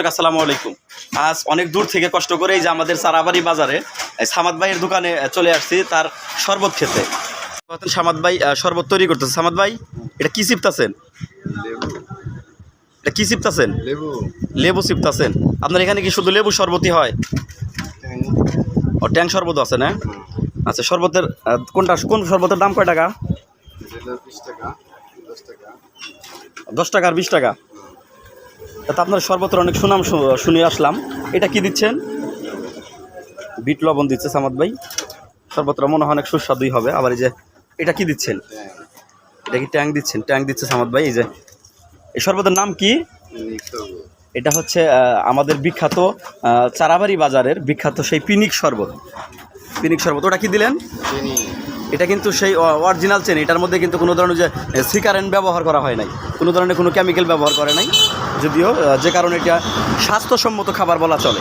দর্শক, আসসালামু আলাইকুম। আজ অনেক দূর থেকে কষ্ট করে এই যে আমাদের সারাবাড়ি বাজারে এই সামাদ ভাইয়ের দোকানে চলে আসছি তার শরবত খেতে। সামাদ ভাই শরবত তৈরি করতেছে। সামাদ ভাই এটা কি চিপতাছেন লেবু এটা কি চিপতাছেন লেবু। লেবু চিপতাছেন আপনার এখানে কি শুধু লেবু শরবতই হয়? ও ট্যাং শরবত আছে না? আচ্ছা শরবতের কোনটা কোন শরবতের দাম কয় টাকা দশ টাকা। দশ টাকা আর বিশ টাকা। তা আপনার শরবতের অনেক সুনাম শুনে আসলাম। এটা কি দিচ্ছেন? বিট লবণ দিচ্ছে সামাদ ভাই। শরবতটা মনে হয় অনেক সুস্বাদুই হবে। আবার এই যে, এটা কি দিচ্ছেন? এটা কি ট্যাং দিচ্ছেন? ট্যাং দিচ্ছে সামাদ ভাই। এই যে, এই শরবতের নাম কি? এটা হচ্ছে আমাদের বিখ্যাত চারাবাড়ি বাজারের বিখ্যাত সেই পিনিক শরবত। পিনিক শরবত। ওটা কি দিলেন? এটা কিন্তু সেই অরিজিনাল চেন। এটার মধ্যে কিন্তু কোনো ধরনের যে সিকারেন্ট ব্যবহার করা হয় নাই। কোনো ধরনের কোনো কেমিক্যাল ব্যবহার করে নাই। যদিও যে কারণে এটা স্বাস্থ্যসম্মত খাবার বলা চলে।